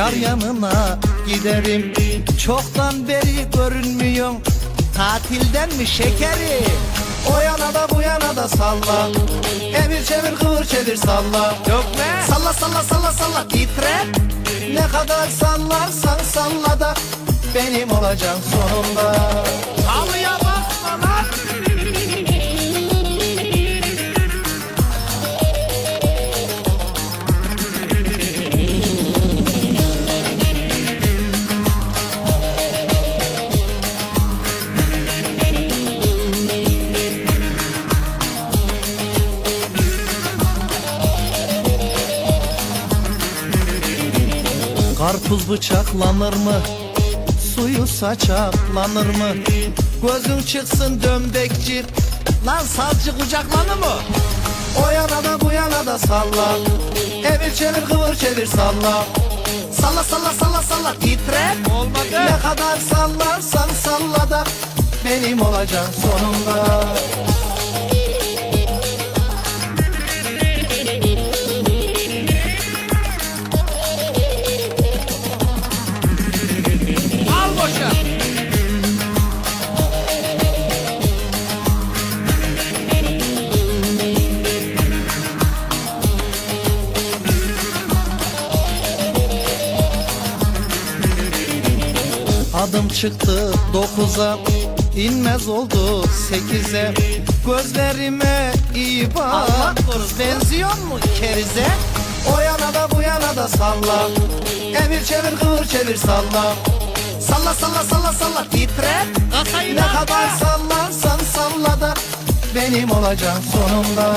Yar yanına giderim. Çoktan beri görünmüyorsun Tatilden mi şekeri? O yana da bu yana da salla. Evir çevir kıvır çevir salla. Be. Salla salla salla salla. Titre. Ne kadar sallarsan salla da Benim olacaksın sonunda. Halıya Karpuz bıçaklanır mı? Suyu saçaklanır mı? Gözün çıksın dömbekçi Lan savcı kucaklanır mı? O yana da bu yana da salla Evir çevir kıvır çevir salla Salla salla salla salla titre Olmadı. Ne kadar sallarsan salla da Benim olacaksın sonunda Adım çıktı dokuza inmez oldu sekize. Gözlerime iyi bak Allah korusun. Benziyor mu kerize? O yana da bu yana da salla Evir çevir kıvır çevir salla. Salla salla salla salla titre. Ne da. kadar sallarsan salla da Benim olacaksın sonunda